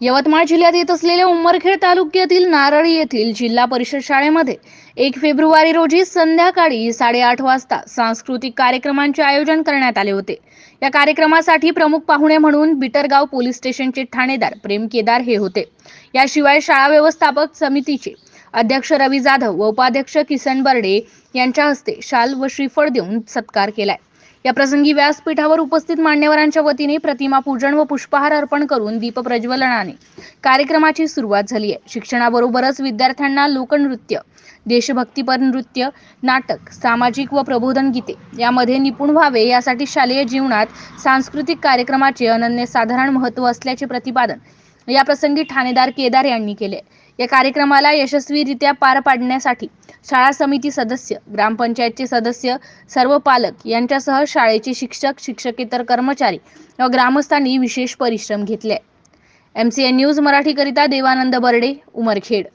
यवतमाळ जिल्ह्यात येत असलेल्या उमरखेड तालुक्यातील नारळी येथील जिल्हा परिषद शाळेमध्ये एक फेब्रुवारी रोजी संध्याकाळी साडेआठ वाजता सांस्कृतिक कार्यक्रमांचे आयोजन करण्यात आले होते. या कार्यक्रमासाठी प्रमुख पाहुणे म्हणून बिटरगाव पोलीस स्टेशनचे ठाणेदार प्रेम केदार हे होते. याशिवाय शाळा व्यवस्थापक समितीचे अध्यक्ष रवी जाधव व उपाध्यक्ष किसन बर्डे यांच्या हस्ते शाल व श्रीफळ देऊन सत्कार केलाय. या प्रसंगी व्यासपीठावर उपस्थित मान्यवरांच्या वतीने प्रतिमा पूजन व पुष्पहार अर्पण करून दीप प्रज्वलनाने कार्यक्रमाची सुरुवात झाली आहे. शिक्षणाबरोबरच विद्यार्थ्यांना लोकनृत्य देशभक्तीपर नृत्य नाटक सामाजिक व प्रबोधन गीते यामध्ये निपुण व्हावे यासाठी शालेय जीवनात सांस्कृतिक कार्यक्रमाचे अनन्यसाधारण महत्त्व असल्याचे प्रतिपादन या प्रसंगी ठाणेदार केदार यांनी केले या कार्यक्रमाला यशस्वीरित्या पार पाडण्यासाठी शाळा समिती सदस्य ग्रामपंचायतचे सदस्य सर्व पालक यांच्यासह शाळेचे शिक्षक शिक्षकेतर कर्मचारी व ग्रामस्थांनी विशेष परिश्रम घेतले. एम सी एन न्यूज मराठीकरिता देवानंद बर्डे उमरखेड.